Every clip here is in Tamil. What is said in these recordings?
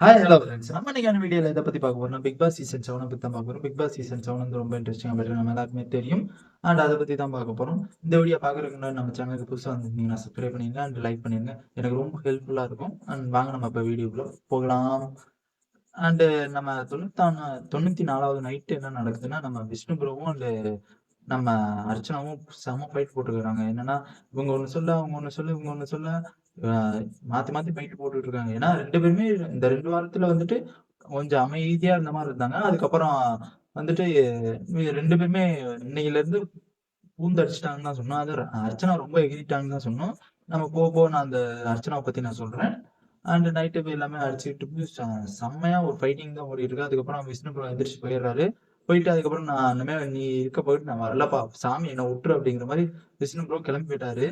ஹாய் ஹலோ ஃப்ரெண்ட்ஸ் நம்ம இன்னைக்கான வீடியோவில் எதை பற்றி பார்க்க போறோம்னா பிக் பாஸ் சீசன் செவனை பற்றி தான் பார்க்க போகிறோம் பிக் பாஸ் சீசன் செவன் வந்து ரொம்ப இன்ட்ரெஸ்டிங்காக பற்றி நம்ம எல்லாருக்குமே தெரியும். அண்ட் அதை பற்றி தான் பார்க்க போகிறோம் இந்த வீடியோ பார்க்குறதுக்கு முன்னாடி நம்ம சேனலுக்கு புதுசாக வந்திருந்தீங்கன்னா சப்ஸ்கிரைப் பண்ணிடுங்க அண்ட் லைக் பண்ணிடுங்க எனக்கு ரொம்ப ஹெல்ப்ஃபுல்லாக இருக்கும். அண்ட் வாங்க நம்ம இப்போ வீடியோக்குள்ள போகலாம். அண்டு நம்ம தொண்ணூத்தான தொண்ணூற்றி நாலாவது நைட்டு என்ன நடக்குதுன்னா நம்ம விஷ்ணு ப்ரோவும் அண்டு நம்ம அர்ச்சனாவும் செம ஃபைட் போட்டுருக்காங்க. என்னன்னா இவங்க ஒன்று சொல்ல அவங்க ஒன்று சொல்ல இவங்க ஒன்று சொல்ல மாற்றி மாத்தி மாத்தி ஃபைட் போட்டுட்டு இருக்காங்க ஏன்னா ரெண்டு பேருமே இந்த ரெண்டு வாரத்துல வந்துட்டு கொஞ்சம் அமைதியா இருந்த மாதிரி இருந்தாங்க. அதுக்கப்புறம் வந்துட்டு ரெண்டு பேருமே இன்னையில இருந்து பூந்தடிச்சிட்டாங்கன்னு தான் சொன்னோம் அது அர்ச்சனா ரொம்ப எகிரிட்டாங்கன்னு தான் சொன்னோம் நம்ம போக போக நான் அந்த அர்ச்சனாவை பத்தி நான் சொல்றேன். அண்ட் நைட்டு போய் எல்லாமே அடிச்சுக்கிட்டு போய் செம்மையா ஒரு ஃபைட்டிங் தான் ஓடிட்டு இருக்கு. அதுக்கப்புறம் விஷ்ணுபுரம் ப்ரோ எந்திரிச்சு போயிடுறாரு. போயிட்டு அதுக்கப்புறம் நான் இனிமே நீ இருக்க போயிட்டு நான் வரலப்பா சாமி என்ன விட்டுரு அப்படிங்கிற மாதிரி விஷ்ணு ப்ரோ கிளம்பி போயிட்டாரு.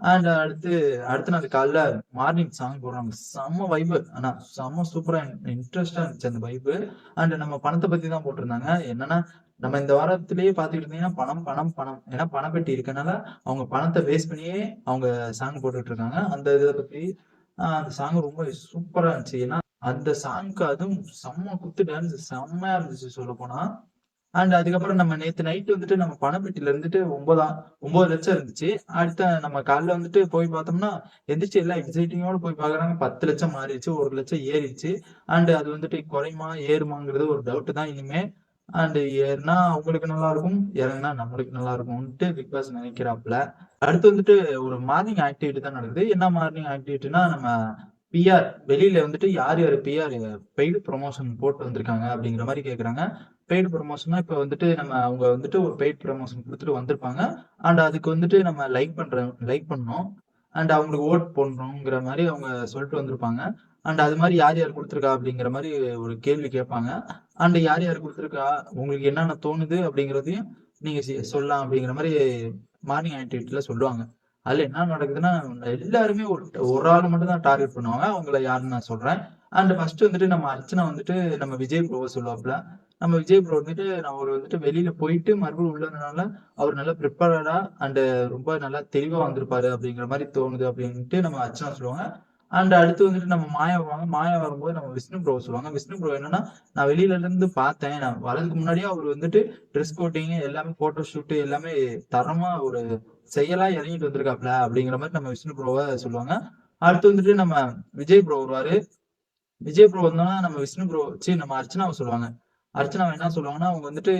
அண்ட் அடுத்து அடுத்த நாள் காலைல மார்னிங் சாங் போடுறாங்க. செம்ம வைபு ஆனா செம்ம சூப்பரா இன்ட்ரெஸ்டா இருந்துச்சு அந்த வைபு அண்ட் நம்ம பணத்தை பத்தி தான் போட்டிருந்தாங்க. என்னன்னா நம்ம இந்த வாரத்திலேயே பாத்துக்கிட்டு இருந்தீங்கன்னா பணம் பணம் பணம். ஏன்னா பணப்பெட்டி இருக்கனால அவங்க பணத்தை வேஸ்ட் பண்ணியே அவங்க சாங் போட்டுட்டு இருக்காங்க. அந்த இதை பத்தி ஆஹ் அந்த சாங் ரொம்ப சூப்பரா இருந்துச்சு. ஏன்னா அந்த சாங்க்கு அதுவும் செம்ம குத்து டான்ஸ் செம்மையா இருந்துச்சு சொல்ல போனா அண்ட் அதுக்கப்புறம் நம்ம நேத்து நைட் வந்துட்டு நம்ம பணப்பெட்டில இருந்துட்டு ஒன்பதாம் ஒன்பது லட்சம் இருந்துச்சு. அடுத்த நம்ம காலைல வந்துட்டு போய் பார்த்தோம்னா எந்திரிச்சு எல்லாம் எக்ஸைட்டிங்கோட போய் பாக்குறாங்க பத்து லட்சம் மாறிடுச்சு ஒரு லட்சம் ஏறிச்சு அண்ட் அது வந்துட்டு குறையுமா ஏறுமாங்கிறது ஒரு டவுட் தான் இனிமே. அண்ட் ஏறினா அவங்களுக்கு நல்லா இருக்கும் இறங்கினா நம்மளுக்கு நல்லா இருக்கும்ட்டு பிக் பாஸ் நினைக்கிறாப்புல அடுத்து வந்துட்டு ஒரு மார்னிங் ஆக்டிவிட்டி தான் நடக்குது. என்ன மார்னிங் ஆக்டிவிட்டினா நம்ம பிஆர் வெளியில வந்துட்டு யார் யார் பிஆர் பெய்டு ப்ரொமோஷன் போட்டு வந்திருக்காங்க அப்படிங்கிற மாதிரி கேட்குறாங்க பெய்டு ப்ரொமோஷன்னா இப்போ வந்துட்டு நம்ம அவங்க வந்துட்டு ஒரு பெய்ட் ப்ரொமோஷன் கொடுத்துட்டு வந்திருப்பாங்க. அண்ட் அதுக்கு வந்துட்டு நம்ம லைக் பண்றோம் லைக் பண்ணோம். அண்ட் அவங்களுக்கு ஓட் பண்ணுறோங்கிற மாதிரி அவங்க சொல்லிட்டு வந்திருப்பாங்க. அண்ட் அது மாதிரி யார் யார் கொடுத்துருக்கா அப்படிங்கிற மாதிரி ஒரு கேள்வி கேட்பாங்க. அண்ட் யார் யார் கொடுத்துருக்கா உங்களுக்கு என்னென்ன தோணுது அப்படிங்கிறதையும் நீங்கள் சொல்லலாம் அப்படிங்கிற மாதிரி மார்னிங் ஆக்டிவிட்டியில் சொல்லுவாங்க. அதுல என்ன நடக்குதுன்னா எல்லாருமே ஒரு ஒரு ஆள் மட்டும் தான் டார்கெட் பண்ணுவாங்க. அவங்கள யாருன்னு நான் சொல்றேன். அண்ட் ஃபர்ஸ்ட் வந்துட்டு நம்ம அர்ச்சனா வந்துட்டு நம்ம விஜய் ப்ரோவை சொல்லுவாப்புல. நம்ம விஜய் ப்ரோ வந்துட்டு நான் அவர் வந்துட்டு வெளியில போயிட்டு மறுபடியும் உள்ளதுனால அவர் நல்லா ப்ரிப்பேர்டா அண்ட் ரொம்ப நல்லா தெளிவா வந்திருப்பாரு அப்படிங்கிற மாதிரி தோணுது அப்படின்ட்டு நம்ம அர்ச்சனா சொல்லுவாங்க. அண்ட் அடுத்து வந்துட்டு நம்ம மாயா வருவாங்க மாயா வரும்போது நம்ம விஷ்ணு ப்ரோ சொல்லுவாங்க. விஷ்ணு ப்ரோ என்னன்னா நான் வெளியில இருந்து பார்த்தேன். நான் வரதுக்கு முன்னாடியே அவர் வந்துட்டு ட்ரெஸ் கோட்டிங் எல்லாமே போட்டோ ஷூட் எல்லாமே தரமா ஒரு செயலா இறங்கிட்டு வந்திருக்காப்ல அப்படிங்கிற மாதிரி நம்ம விஷ்ணு ப்ரோவை சொல்லுவாங்க. அடுத்து வந்துட்டு நம்ம விஜய் ப்ரோ வருவாரு. விஜய் ப்ரோ வந்தோம்னா நம்ம விஷ்ணு ப்ரோ சி நம்ம அர்ச்சனாவை சொல்லுவாங்க. அர்ச்சனாவை என்ன சொல்லுவாங்கன்னா அவங்க வந்துட்டு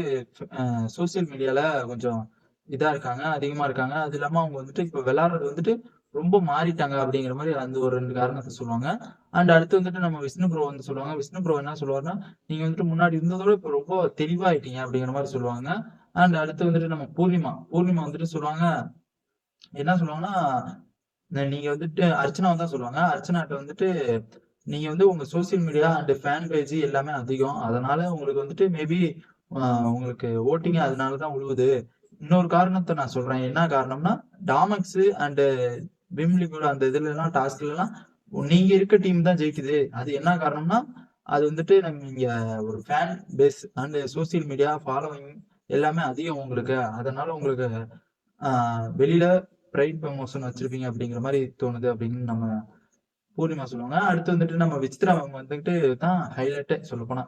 சோசியல் மீடியால கொஞ்சம் இதா இருக்காங்க அதிகமா இருக்காங்க. அது இல்லாம அவங்க வந்துட்டு இப்ப விளையாடுறது வந்துட்டு ரொம்ப மாறிட்டாங்க அப்படிங்கிற மாதிரி அந்த ஒரு ரெண்டு காரணத்தை சொல்லுவாங்க. அண்ட் அடுத்து வந்துட்டு நம்ம விஷ்ணு ப்ரோ வந்து சொல்லுவாங்க. விஷ்ணு ப்ரோ என்ன சொல்லுவாருன்னா நீங்க வந்துட்டு முன்னாடி இருந்ததோட இப்போ ரொம்ப தெளிவாயிட்டீங்க அப்படிங்கிற மாதிரி சொல்லுவாங்க. அண்ட் அடுத்து வந்துட்டு நம்ம பூர்ணிமா. பூர்ணிமா வந்துட்டு சொல்லுவாங்க. என்ன சொல்லுவாங்கன்னா நீங்க வந்துட்டு அர்ச்சனா தான் சொல்லுவாங்க. அர்ச்சனாட்ட வந்துட்டு நீங்க வந்து உங்க social media and fan page எல்லாமே அதிகம். அதனால உங்களுக்கு வந்துட்டு மேபி உங்களுக்கு ஓட்டிங் அதனால தான் உழுவுது. இன்னொரு காரணத்தை நான் சொல்றேன். என்ன காரணம்னா டாமக்ஸ் அண்ட் விம்லிபுல் அந்த இதுல எல்லாம் டாஸ்க்ல எல்லாம் நீங்க இருக்க டீம் தான் ஜெயிக்குது. அது என்ன காரணம்னா அது வந்துட்டு நம்ம இங்க ஒரு fan base and social media following எல்லாமே அதிகம் உங்களுக்கு. அதனால உங்களுக்கு வெளியில பிரைட் ப்ரமோஷன் வச்சிருப்பீங்க அப்படிங்கிற மாதிரி தோணுது அப்படின்னு நம்ம பூர்ணிமா சொல்லுவாங்க. அடுத்து வந்துட்டு நம்ம விசித்ரா அவங்க வந்துட்டு தான் ஹைலைட்டே சொல்ல போனா.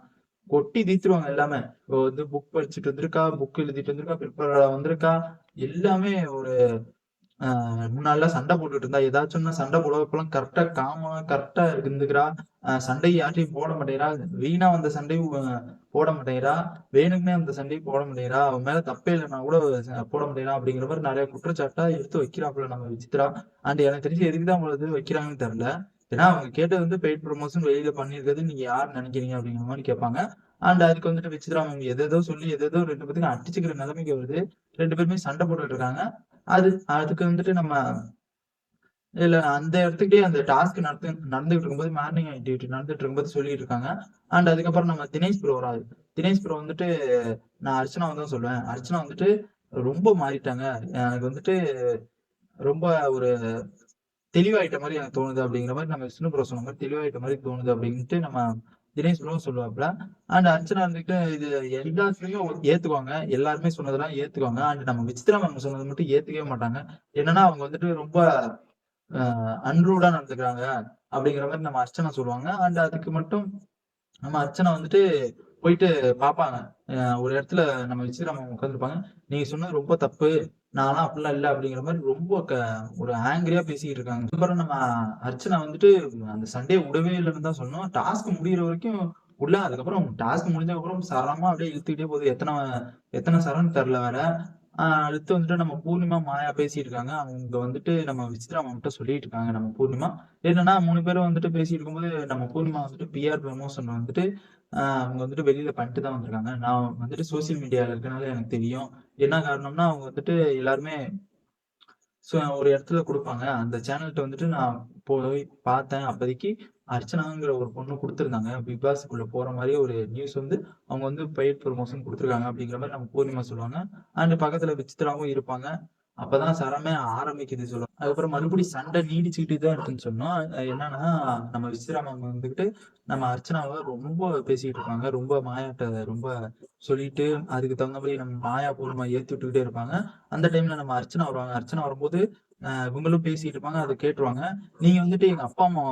கொட்டி தீத்துருவாங்க எல்லாமே. இப்போ வந்து புக் படிச்சுட்டு வந்திருக்கா புக் எழுதிட்டு வந்திருக்கா ப்ரிப்பேர் வந்திருக்கா எல்லாமே ஒரு முன்னாடிலாம் சண்டை போட்டுட்டு இருந்தா. ஏதாச்சும்னா சண்டை போட இப்பெல்லாம் கரெக்டா காமா கரெக்டா இருந்துக்கிறா. சண்டை யார்ட்டையும் போட மாட்டேங்கிறா வீணா வந்த சண்டையும் போட மாட்டேங்கிறா வேணுக்குனே அந்த சண்டையும் போட மாட்டேங்கிறா அவன் மேல தப்பே இல்லைன்னா கூட போட மாட்டேங்கிறா அப்படிங்கிற மாதிரி நிறைய குற்றச்சாட்டா எடுத்து வைக்கிறாப்புல நம்ம விசித்ரா. அண்ட் எனக்கு தெரிஞ்சு எதுக்கு தான் அவ்வளவு இது வைக்கிறாங்கன்னு தெரியல. ஏன்னா அவங்க கேட்டது வந்து பெய்ட் ப்ரொமோஷன் வெளியில பண்ணிருக்கிறது நீங்க யார் நினைக்கிறீங்க அப்படிங்கிற மாதிரி கேட்பாங்க. அண்ட் அதுக்கு வந்துட்டு விசித்ரா மேம் எதோ சொல்லி எதோ ரெண்டு பேத்துக்கும் அடிச்சுக்கிற நிலைமைக்கு வருது. ரெண்டு பேருமே சண்டை போட்டுட்டு இருக்காங்க. அது அதுக்கு வந்துட்டு நம்ம இல்ல அந்த இடத்துக்கே அந்த டாஸ்க் நடத்து நடந்துகிட்டு இருக்கும்போது மார்னிங் ஆக்டிவிட்டி நடந்துட்டு இருக்கும்போது சொல்லிட்டு இருக்காங்க அண்ட் அதுக்கப்புறம் நம்ம தினேஷ் ப்ரோ வராது தினேஷ் ப்ரோ வந்துட்டு நான் அர்ச்சனா வந்து சொல்லுவேன். அர்ச்சனா வந்துட்டு ரொம்ப மாறிட்டாங்க. எனக்கு வந்துட்டு ரொம்ப ஒரு தெளிவாயிட்ட மாதிரி எனக்கு தோணுது அப்படிங்கிற மாதிரி நம்ம விஷ்ணு ப்ரோ சொன்ன மாதிரி தெளிவாயிட்ட மாதிரி தோணுது அப்படின்ட்டு நம்ம தினேஷ் ப்ரோ சொல்லுவாப்புல. அண்ட் அர்ச்சனா வந்துட்டு இது எல்லாத்துலயும் ஏத்துக்குவாங்க. எல்லாருமே சொன்னதெல்லாம் ஏத்துக்குவாங்க. அண்ட் நம்ம விசித்ரா மேம் சொன்னது மட்டும் ஏத்துக்கவே மாட்டாங்க. என்னன்னா அவங்க வந்துட்டு ரொம்ப அன்ரூடா நடந்துக்கிறாங்க. அப்படிங்கிற மாதிரி நம்ம அர்ச்சனா சொல்லுவாங்க. அண்ட் அதுக்கு மட்டும் நம்ம அர்ச்சனா வந்துட்டு போயிட்டு பார்ப்பாங்க. ஒரு இடத்துல நம்ம விசித்ரா மேம் உட்கார்ந்திருப்பாங்க. "நீங்க சொன்னது ரொம்ப தப்பு. நானும் அப்படிலாம் இல்ல." அப்படிங்கிற மாதிரி ரொம்ப க ஒரு ஆங்கிரியா பேசிட்டு இருக்காங்க. அதுக்கப்புறம் நம்ம அர்ச்சனா வந்துட்டு அந்த சண்டே விடவே இல்லைன்னு தான் சொன்னோம் டாஸ்க் முடிகிற வரைக்கும் உள்ள அதுக்கப்புறம் டாஸ்க் முடிஞ்சதுக்கப்புறம் சரமா அப்படியே இழுத்துக்கிட்டே போகுது. எத்தனை எத்தனை சரம்னு தெரியல வேற. அடுத்து வந்துட்டு நம்ம பூர்ணிமா, மாயா பேசிட்டு இருக்காங்க. அவங்க வந்துட்டு நம்ம விசித்ரா மேம்ட்ட சொல்லிட்டு இருக்காங்க நம்ம பூர்ணிமா. என்னன்னா மூணு பேரும் வந்துட்டு பேசிட்டு இருக்கும்போது, நம்ம பூர்ணிமா வந்துட்டு பிஆர் ப்ரமோஷன் வந்துட்டு அவங்க வந்துட்டு வெளியில பண்ணிட்டு தான் வந்திருக்காங்க. நான் வந்துட்டு சோசியல் மீடியால இருக்கனால எனக்கு தெரியும். என்ன காரணம்னா, அவங்க வந்துட்டு எல்லாருமே ஸோ ஒரு இடத்துல கொடுப்பாங்க அந்த சேனல்கிட்ட வந்துட்டு நான் போய் பார்த்தேன். அப்போதைக்கு அர்ச்சனாங்கிற ஒரு பொண்ணு கொடுத்துருந்தாங்க பிக் பாஸ்க்குள்ள போற மாதிரி ஒரு நியூஸ் வந்து அவங்க வந்து பெய்ட் ப்ரொமோஷன் கொடுத்துருக்காங்க அப்படிங்கிற மாதிரி நம்ம பூர்ணிமா சொல்லுவாங்க. அண்ட் பக்கத்துல விசித்ராவும் இருப்பாங்க. அப்பதான் சரமே ஆரம்பிக்குது சொல்லுவோம் அதுக்கப்புறம் மறுபடியும் சண்டை நீடிச்சுக்கிட்டு தான் இருக்குன்னு சொன்னோம். என்னன்னா, நம்ம விஸ்வராமன் வந்துகிட்டு நம்ம அர்ச்சனாவ ரொம்ப பேசிக்கிட்டு இருப்பாங்க. ரொம்ப மாயாட்ட ரொம்ப சொல்லிட்டு, அதுக்கு தகுந்த மாதிரி நம்ம மாயா, பூர்வமா ஏத்தி விட்டுக்கிட்டே இருப்பாங்க. அந்த டைம்ல நம்ம அர்ச்சனா வருவாங்க. அர்ச்சனா வரும்போது, இவங்களும் பேசிட்டு இருப்பாங்க. அதை கேட்டுருவாங்க. "நீங்க வந்துட்டு எங்க அப்பா, அம்மா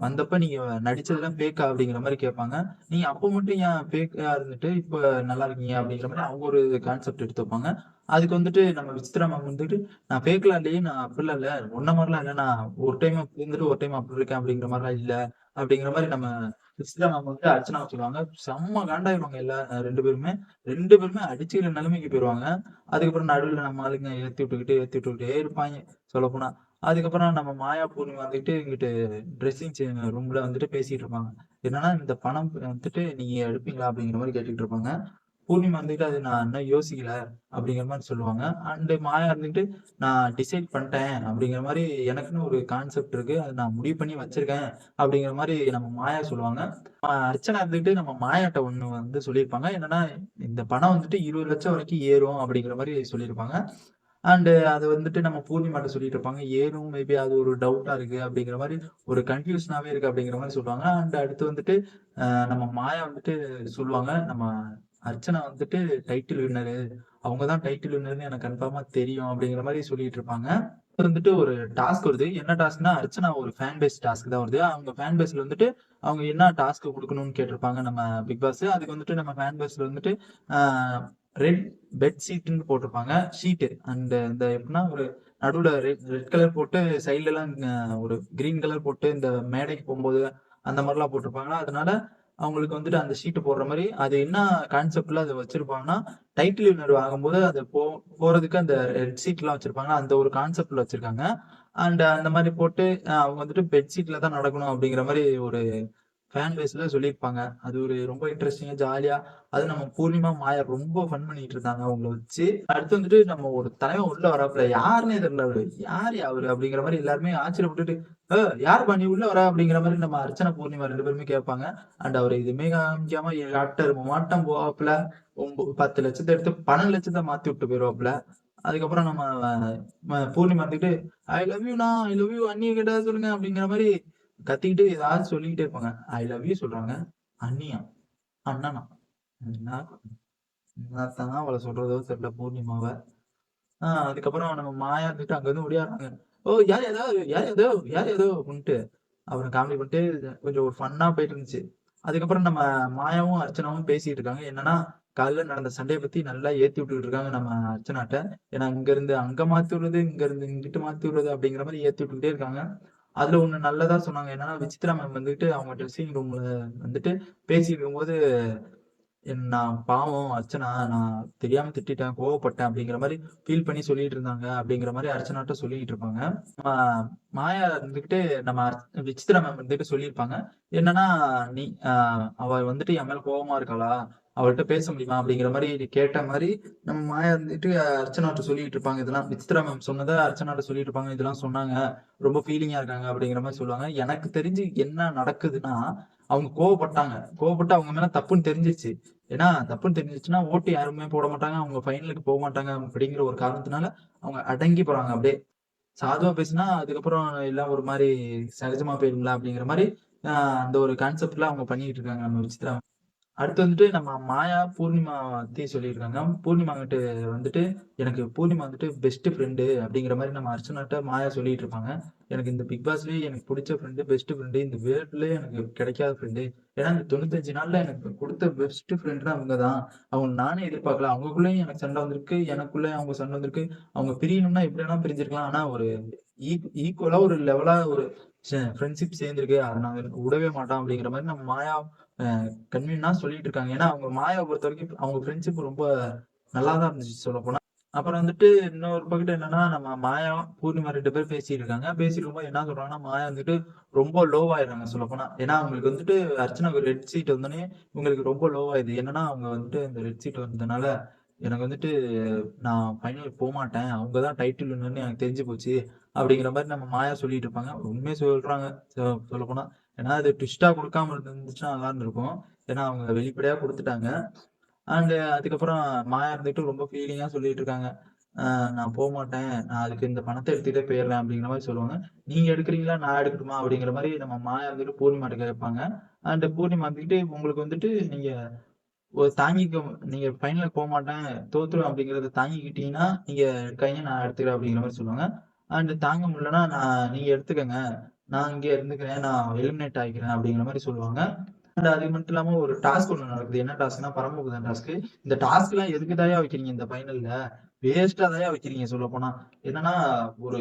வந்தப்ப நீங்க நடிச்சதெல்லாம் பேக்கா அப்படிங்கிற மாதிரி கேட்பாங்க. "நீங்க அப்ப மட்டும் ஏன் பேக்கா இருந்துட்டு, இப்ப நல்லா இருக்கீங்க?" அப்படிங்கிற மாதிரி அவங்க ஒரு கான்செப்ட் எடுத்து வைப்பாங்க. அதுக்கு வந்துட்டு நம்ம விசித்ரா வந்துட்டு, "நான் ஃபேக்லாம் இல்லையே, நான் அப்படிலாம் இல்ல. ஒன்ன மாதிரிலாம் இல்ல. நான் ஒரு டைம் இருந்துட்டு, ஒரு டைம் அப்படி இருக்கேன்." அப்படிங்கிற மாதிரிலாம் இல்ல. அப்படிங்கிற மாதிரி நம்ம விசித்ரா வந்து அர்ச்சனை சொல்லுவாங்க. செம்ம காண்டாயிருவாங்க எல்லா ரெண்டு பேருமே. ரெண்டு பேருமே அடிச்சுக்கிற நிலைமைக்கு போயிருவாங்க. அதுக்கப்புறம் நடுவில் நம்ம ஆளுங்க ஏத்தி விட்டுக்கிட்டு, ஏத்தி விட்டுக்கிட்டே இருப்பாங்க சொல்லப்போனா. அதுக்கப்புறம் நம்ம மாயா, பூர்ணிமா வந்துட்டு இங்கிட்டு ட்ரெஸ்ஸிங் ரூம்ல வந்துட்டு பேசிட்டு இருப்பாங்க. என்னன்னா, "இந்த பணம் வந்துட்டு நீங்க எடுப்பீங்களா?" அப்படிங்கிற மாதிரி கேட்டுட்டு இருப்பாங்க. பூர்ணிமா இருந்துகிட்டு, "அது நான் இன்னும் யோசிக்கல." அப்படிங்கிற மாதிரி சொல்லுவாங்க. அண்டு மாயா இருந்துட்டு "நான் டிசைட் பண்ணிட்டேன்." அப்படிங்கிற மாதிரி எனக்குன்னு ஒரு கான்செப்ட் இருக்கு. அது நான் முடிவு பண்ணி வச்சிருக்கேன். அப்படிங்கிற மாதிரி நம்ம மாயா சொல்லுவாங்க. அர்ச்சனை அர்ச்சனா நம்ம மாயாட்ட ஒண்ணு வந்து சொல்லியிருப்பாங்க. என்னன்னா, "இந்த பணம் வந்துட்டு இருபது லட்சம் வரைக்கும் ஏறும்." அப்படிங்கிற மாதிரி சொல்லியிருப்பாங்க. அண்டு அது வந்துட்டு நம்ம பூர்ணிமாட்ட சொல்லிட்டு இருப்பாங்க. "ஏறும் மேபி அது ஒரு டவுட்டா இருக்கு." அப்படிங்கிற மாதிரி ஒரு கன்ஃபியூஷனாவே இருக்கு அப்படிங்கிற மாதிரி சொல்லுவாங்க. அண்ட் அடுத்து வந்துட்டு நம்ம மாயா வந்துட்டு சொல்லுவாங்க. நம்ம அர்ச்சனா வந்துட்டு டைட்டில் வின்னரு. அவங்க தான் டைட்டில் வின்னர்னு எனக்கு கன்ஃபார்மா தெரியும். அப்படிங்கிற மாதிரி சொல்லிட்டு இருப்பாங்க. வந்துட்டு ஒரு டாஸ்க் வருது. என்ன டாஸ்க்னா, அர்ச்சனா ஒரு ஃபேன் பேஸ் டாஸ்க் தான் வருது. அவங்க ஃபேன் பேஸ்ல வந்துட்டு அவங்க என்ன டாஸ்க் கொடுக்கணும்னு கேட்டிருப்பாங்க நம்ம பிக் பாஸ். அதுக்கு வந்துட்டு நம்ம ஃபேன் பேஸ்ல வந்துட்டு ரெட் பெட் ஷீட்ன்னு போட்டிருப்பாங்க. ஷீட்டு அண்ட் இந்த எப்படின்னா ஒரு நடுவுல ரெட் ரெட் கலர் போட்டு சைட்லலாம் ஒரு கிரீன் கலர் போட்டு இந்த மேடைக்கு போகும்போது அந்த மாதிரிலாம் போட்டிருப்பாங்களா, அதனால அவங்களுக்கு வந்துட்டு அந்த ஷீட் போடுற மாதிரி அது என்ன கான்செப்ட்ல அதை வச்சிருப்பாங்கன்னா, டைட்டில் வின்னர் ஆகும்போது அது போ போறதுக்கு அந்த ரெட் சீட்லாம் வச்சிருப்பாங்க அந்த ஒரு கான்செப்ட்ல வச்சிருக்காங்க. அண்ட் அந்த மாதிரி போட்டு அவங்க வந்துட்டு பெட் ஷீட்ல தான் நடக்கணும் அப்படிங்கிற மாதிரி ஒரு ஃபேன் பேஸ்ல சொல்லியிருப்பாங்க. அது ஒரு ரொம்ப இன்ட்ரெஸ்டிங்கா ஜாலியா அது நம்ம பூர்ணிமா, மாயா ரொம்ப ஃபன் பண்ணிட்டு இருந்தாங்க அவங்கள வச்சு. அடுத்து வந்துட்டு நம்ம ஒரு தலைவன் உள்ள வராப்புல. யாருன்னே தெரியல அவரு. யார் அவரு?" அப்படிங்கிற மாதிரி எல்லாருமே ஆச்சரியப்பட்டுட்டு, "ஏ யாருப்பா நீ உள்ள வர?" அப்படிங்கிற மாதிரி நம்ம அர்ச்சனை பூர்ணிமா ரெண்டு பேருமே கேட்பாங்க. அண்ட் அவர் இதுமே காமிக்காம அட்டர் மாட்டம் போவாப்புல. ஒம்ப 10,00,000 எடுத்து 12,00,000 மாத்தி விட்டு போயிருவாப்புல. அதுக்கப்புறம் நம்ம பூர்ணிமா இருந்துட்டு, "ஐ லவ் யூ நான் ஐ லவ் யூ. அண்ணிய கேட்டா சொல்லுங்க." அப்படிங்கிற மாதிரி கத்திக்கிட்டு ஏதாவது சொல்லிக்கிட்டே இருப்பாங்க. ஐ லவ் யூ சொல்றாங்க. அண்ணியா? அண்ணனா? என்ன என்னத்தான் அவளை சொல்றதோ தெரியல பூர்ணிமாவ. ஆஹ் அதுக்கப்புறம் நம்ம மாயா இருந்துட்டு அங்கருந்து ஓடியாடுறாங்க. "ஓ யார் ஏதோ யார் ஏதோ யார் ஏதோ அப்படின்ட்டு. அப்புறம் காமெடி பண்ணிட்டு கொஞ்சம் ஒரு ஃபன்னா போயிட்டு இருந்துச்சு. அதுக்கப்புறம் நம்ம மாயாவும், அர்ச்சனாவும் பேசிட்டு இருக்காங்க. என்னன்னா, காலைல நடந்த சண்டையை பத்தி நல்லா ஏத்தி விட்டுட்டு இருக்காங்க நம்ம அர்ச்சனாட்ட. ஏன்னா இங்க இருந்து அங்க மாத்தி விடுறது, இங்க இருந்து இங்கிட்டு மாத்தி விடுறது அப்படிங்கிற மாதிரி ஏத்தி விட்டுக்கிட்டே இருக்காங்க. அதுல ஒண்ணு நல்லதா சொன்னாங்க. என்னன்னா, விசித்ரா மேம் வந்துட்டு அவங்க ட்ரெஸ்ஸிங் ரூம்ல வந்துட்டு பேசிட்டு போது என் நான் பாவம் அர்ச்சனா, நான் தெரியாம திட்டிட்டேன், கோவப்பட்டேன் அப்படிங்கிற மாதிரி ஃபீல் பண்ணி சொல்லிட்டு இருந்தாங்க. அப்படிங்கிற மாதிரி அர்ச்சனாட்ட சொல்லிட்டு இருப்பாங்க. மாயா இருந்துகிட்டு நம்ம அர் விசித்ரா மேம் வந்துட்டு சொல்லியிருப்பாங்க. என்னன்னா, "நீ அவ வந்துட்டு என் மேல கோவமா இருக்காளா? அவள்கிட்ட பேச முடியுமா?" அப்படிங்கிற மாதிரி கேட்ட மாதிரி நம்ம மாயா வந்துட்டு அர்ச்சனாட்ட சொல்லிட்டு இருப்பாங்க. இதெல்லாம் விசித்ரா மேம் சொன்னதை அர்ச்சனாட்ட சொல்லிட்டு இருப்பாங்க. இதெல்லாம் சொன்னாங்க. ரொம்ப ஃபீலிங்கா இருக்காங்க அப்படிங்கிற மாதிரி சொல்லுவாங்க. எனக்கு தெரிஞ்சு என்ன நடக்குதுன்னா, அவங்க கோவப்பட்டாங்க. கோவப்பட்டு அவங்க மேல தப்புன்னு தெரிஞ்சிருச்சு. ஏன்னா, தப்புன்னு தெரிஞ்சிச்சுன்னா ஓட்டு யாருமே போட மாட்டாங்க. அவங்க ஃபைனலுக்கு போக மாட்டாங்க அப்படிங்கிற ஒரு காரணத்தினால, அவங்க அடங்கி போறாங்க அப்படியே. சாதுவா பேசினா, அதுக்கப்புறம் எல்லாம் ஒரு மாதிரி சகஜமா போயிரும்ல அப்படிங்கிற மாதிரி அந்த ஒரு கான்செப்ட்ல அவங்க பண்ணிட்டு இருக்காங்க நம்ம விசித்ரா. அடுத்து வந்துட்டு நம்ம மாயா, பூர்ணிமா பத்தி சொல்லியிருக்காங்க. பூர்ணிமா வந்துட்டு வந்துட்டு எனக்கு பூர்ணிமா வந்துட்டு பெஸ்ட் ஃப்ரெண்டு அப்படிங்கிற மாதிரி நம்ம அர்ச்சனாட்ட மாயா சொல்லிட்டு இருப்பாங்க. எனக்கு இந்த பிக் பாஸ்லேயே எனக்கு பிடிச்ச ஃப்ரெண்டு, பெஸ்ட் ஃப்ரெண்டு இந்த வேர்ல்ட்லயே எனக்கு கிடைக்காத ஃப்ரெண்டு. ஏன்னா இந்த தொண்ணூத்தஞ்சு நாளில் எனக்கு கொடுத்த பெஸ்ட் ஃப்ரெண்ட்னா அவங்க தான். அவங்க நானே எதிர்பார்க்கல. அவங்களுக்குள்ளேயும் எனக்கு சண்டை வந்திருக்கு. எனக்குள்ளேயும் அவங்க சண்டை வந்திருக்கு. அவங்க பிரியணும்னா எப்படி வேணா பிரிஞ்சிருக்கலாம். ஆனால் ஒரு e-, ஈக் ஒரு லெவலாக ஒரு ஃப்ரெண்ட்ஷிப் சேர்ந்துருக்கு அதை நாங்கள் விடவே மாட்டோம் அப்படிங்கிற மாதிரி நம்ம மாயா கன்வீனா சொல்லிட்டு இருக்காங்க. ஏன்னா அவங்க மாயாவை பொறுத்த வரைக்கும் அவங்க ஃப்ரெண்ட்ஷிப் ரொம்ப நல்லா தான் இருந்துச்சு சொல்லப்போனா. அப்புறம் வந்துட்டு இன்னொரு பக்கத்து என்னன்னா, நம்ம மாயா, பூர்ணிமா ரெண்டு பேர் பேசிட்டு இருக்காங்க. பேசிட்டு இருக்கும்போது என்ன சொல்றாங்கன்னா, மாயா வந்துட்டு ரொம்ப லோவாயிடுறாங்க போனா ஏன்னா அவங்களுக்கு வந்துட்டு அர்ச்சனாக்கு ரெட் சீட் வந்தோடனே இவங்களுக்கு ரொம்ப லோவாயிது என்னன்னா அவங்க வந்துட்டு இந்த ரெட் சீட் வந்ததுனால எனக்கு வந்துட்டு நான் ஃபைனல் போக மாட்டேன் அவங்க தான் டைட்டில் எனக்கு தெரிஞ்சு போச்சு. அப்படிங்கிற மாதிரி நம்ம மாயா சொல்லிட்டு இருப்பாங்க. உண்மையை சொல்றாங்க சொல்ல போனா ஏன்னா அது ட்விஸ்ட்டா கொடுக்காம இருந்துச்சுன்னா நல்லா இருந்திருக்கும். ஏன்னா அவங்க வெளிப்படையா கொடுத்துட்டாங்க அண்டு அதுக்கப்புறம் மாயா இருந்துட்டு ரொம்ப ஃபீலிங்கா சொல்லிட்டு இருக்காங்க. நான் போக மாட்டேன் நான் அதுக்கு இந்த பணத்தை எடுத்துக்கிட்டே போயிடுறேன் அப்படிங்கிற மாதிரி சொல்லுவாங்க. நீங்க எடுக்கிறீங்களா நான் எடுக்கட்டுமா? அப்படிங்கிற மாதிரி நம்ம மாயா இருந்துட்டு பூர்ணிமாட்ட கேட்பாங்க. அண்ட் பூர்ணிமா வந்துட்டு உங்களுக்கு வந்துட்டு நீங்க ஒரு தாங்கிக்க நீங்க போக மாட்டேன் தோத்துருவேன் அப்படிங்கிறத தாங்கிக்கிட்டீங்கன்னா, நீங்க கையை நான் எடுத்துக்கிறேன் அப்படிங்கிற மாதிரி சொல்லுவாங்க. அண்ட் தாங்க முடியலன்னா நான் நீங்க எடுத்துக்கங்க. நான் இங்கே இருந்துக்கிறேன். நான் எலிமினேட் ஆயிக்கிறேன் அப்படிங்கிற மாதிரி சொல்லுவாங்க. அண்ட் அது மட்டும் இல்லாம ஒரு டாஸ்க் ஒண்ணு நடக்குது. என்ன டாஸ்க்னா பரமபதம் டாஸ்க். இந்த டாஸ்க்லாம் எதுக்குதாய்யா வைக்கிறீங்க இந்த ஃபைனல்ல? வேஸ்ட்டா தாயா வைக்கிறீங்க சொல்லப்போனா. என்னன்னா ஒரு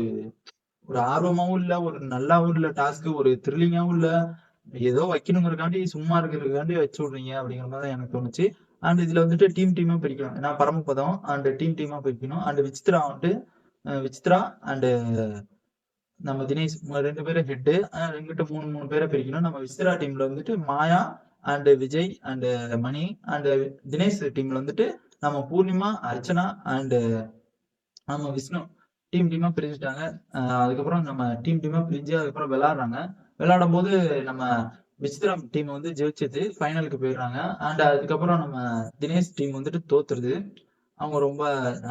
ஒரு ஆர்வமாவும் இல்ல, ஒரு நல்லாவும் இல்ல டாஸ்க், ஒரு த்ரில்லிங்காவும் இல்ல. ஏதோ வைக்கணுங்கிறக்காண்டி சும்மா இருக்கிறதுக்காண்டி வச்சு விடுறீங்க அப்படிங்கிற மாதிரி தான் எனக்கு தோணுச்சு. அண்ட் இதுல வந்துட்டு டீம் டீமா பிரிக்கணும். ஏன்னா பரமபதம் அண்ட் டீம் டீமா பிரிக்கணும். அண்ட் விசித்ரா வந்துட்டு விசித்ரா அண்டு நம்ம தினேஷ் ரெண்டு பேரும் ஹெட்டு ரெண்டு மூணு மூணு பேரை பிரிக்கணும். நம்ம விசிரா டீம்ல வந்துட்டு Maya and Vijay and Mani and Dinesh டீம்ல வந்துட்டு நம்ம பூர்ணிமா, அர்ச்சனா அண்ட் நம்ம விஷ்ணு. டீம் டீமா பிரிஞ்சுட்டாங்க. அதுக்கப்புறம் நம்ம டீம் டீமா பிரிஞ்சு அதுக்கப்புறம் விளாடுறாங்க விளாடும் போது நம்ம விசித்ரா டீம் வந்து ஜெயிச்சது. ஃபைனலுக்கு போயிடுறாங்க. அண்ட் அதுக்கப்புறம் நம்ம தினேஷ் டீம் வந்துட்டு தோத்துருது. அவங்க ரொம்ப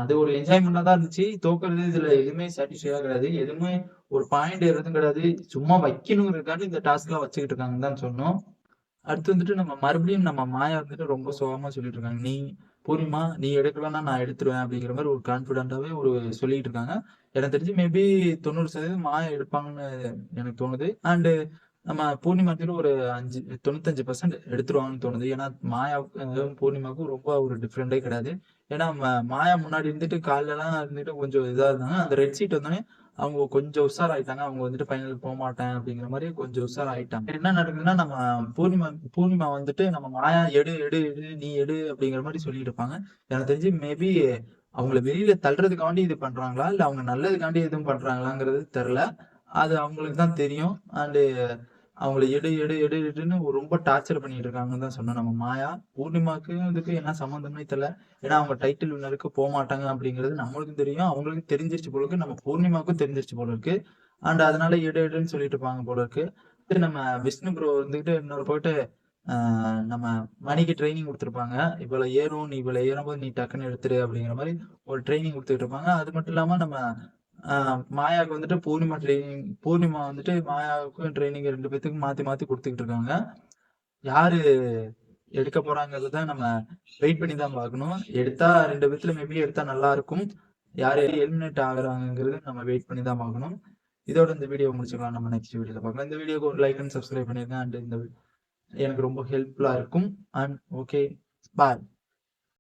அது ஒரு என்ஜாய்மெண்டா தான் இருந்துச்சு. தோக்குறது இதுல எதுவுமே சாட்டிஸ்ஃபையா கிடையாது. எதுவுமே ஒரு பாயிண்ட் ஏறதும் கிடையாது. சும்மா வைக்கணுங்கிறதுக்காண்டி இந்த டாஸ்க்லாம் வச்சுக்கிட்டு இருக்காங்கன்னு தான் சொன்னோம் அடுத்து வந்துட்டு நம்ம மறுபடியும் நம்ம மாயா வந்துட்டு ரொம்ப சோகமா சொல்லிட்டு இருக்காங்க. நீ பூர்ணிமா நீ எடுக்கலன்னா நான் எடுத்துருவேன் அப்படிங்கிற மாதிரி ஒரு கான்பிடண்டாவே ஒரு சொல்லிட்டு இருக்காங்க. எனக்கு தெரிஞ்சு மேபி 90% மாயா எடுப்பாங்கன்னு எனக்கு தோணுது. அண்டு நம்ம பூர்ணிமா ஒரு 5 95% எடுத்துருவாங்கன்னு தோணுது. ஏன்னா மாயாவுக்கும் பூர்ணிமாவுக்கும் ரொம்ப ஒரு டிஃப்ரெண்டே கிடையாது. ஏன்னா மாயா முன்னாடி இருந்துட்டு காலெல்லாம் இருந்துட்டு கொஞ்சம் இதாக இருந்தாங்க. அந்த ரெட் சீட் வந்தோடனே அவங்க கொஞ்சம் உஷாராயிட்டாங்க. அவங்க வந்துட்டு ஃபைனல் போக மாட்டேன் அப்படிங்கிற மாதிரி கொஞ்சம் உஷாராயிட்டாங்க. என்ன நடக்குதுன்னா நம்ம பூர்ணிமா பூர்ணிமா வந்துட்டு நம்ம மாயா எடு, எடு, எடு நீ எடு அப்படிங்கிற மாதிரி சொல்லிட்டு இருப்பாங்க. எனக்கு தெரிஞ்சு மேபி அவங்கள வெளியில தள்ளுறதுக்காண்டி இது பண்றாங்களா? இல்ல அவங்க நல்லதுக்காண்டி எதுவும் பண்றாங்களாங்கிறது தெரில அது அவங்களுக்கு தான் தெரியும். அண்டு அவங்கள எடு, எடு, எடு, எடுன்னு ரொம்ப டார்ச்சர் பண்ணிட்டு இருக்காங்கன்னு தான் சொன்னோம் நம்ம மாயா. பூர்ணிமாக்கு இதுக்கு என்ன சம்மந்தம்னே தெரியல ஏன்னா அவங்க டைட்டில் இன்னொருக்கு போக மாட்டாங்க அப்படிங்கிறது நம்மளுக்கும் தெரியும். அவங்களுக்கும் தெரிஞ்சிருச்சு போல இருக்கு. நம்ம பூர்ணிமாவுக்கும் தெரிஞ்சிருச்சு போல இருக்கு. அண்ட் அதனால எடு, எடுன்னு சொல்லிட்டு இருப்பாங்க போல இருக்கு. சரி நம்ம விஷ்ணு ப்ரோ வந்துட்டு இன்னொரு போயிட்டு நம்ம மணிக்கு ட்ரைனிங் கொடுத்துருப்பாங்க இவ்வளோ ஏறும். நீ இவ்வளோ ஏறும்போது நீ டக்குன்னு எடுத்துரு அப்படிங்கிற மாதிரி ஒரு ட்ரைனிங் கொடுத்துட்டு இருப்பாங்க. அது மட்டும் இல்லாம நம்ம மாயாவுக்கு வந்துட்டு பூர்ணிமா ட்ரைனிங் பூர்ணிமா வந்துட்டு மாயாவுக்கும் ட்ரைனிங் ரெண்டு பேத்துக்கும் மாத்தி, மாத்தி கொடுத்துக்கிட்டு இருக்காங்க. யாரு எடுக்க போறாங்கிறத நம்ம வெயிட் பண்ணி தான் பார்க்கணும். எடுத்தா ரெண்டு பேத்துல மேபி எடுத்தா நல்லா இருக்கும். யாரு எலிமினேட் ஆகுறாங்கிறது நம்ம வெயிட் பண்ணி தான் பார்க்கணும். இதோட இந்த வீடியோ முடிச்சுக்கலாம். நம்ம நெக்ஸ்ட் வீடியோல பார்க்கலாம். இந்த வீடியோக்கு ஒரு லைக் அண்ட் சப்ஸ்கிரைப் பண்ணிருங்க. அண்ட் இந்த எனக்கு ரொம்ப ஹெல்ப்ஃபுல்லா இருக்கும். And okay bye.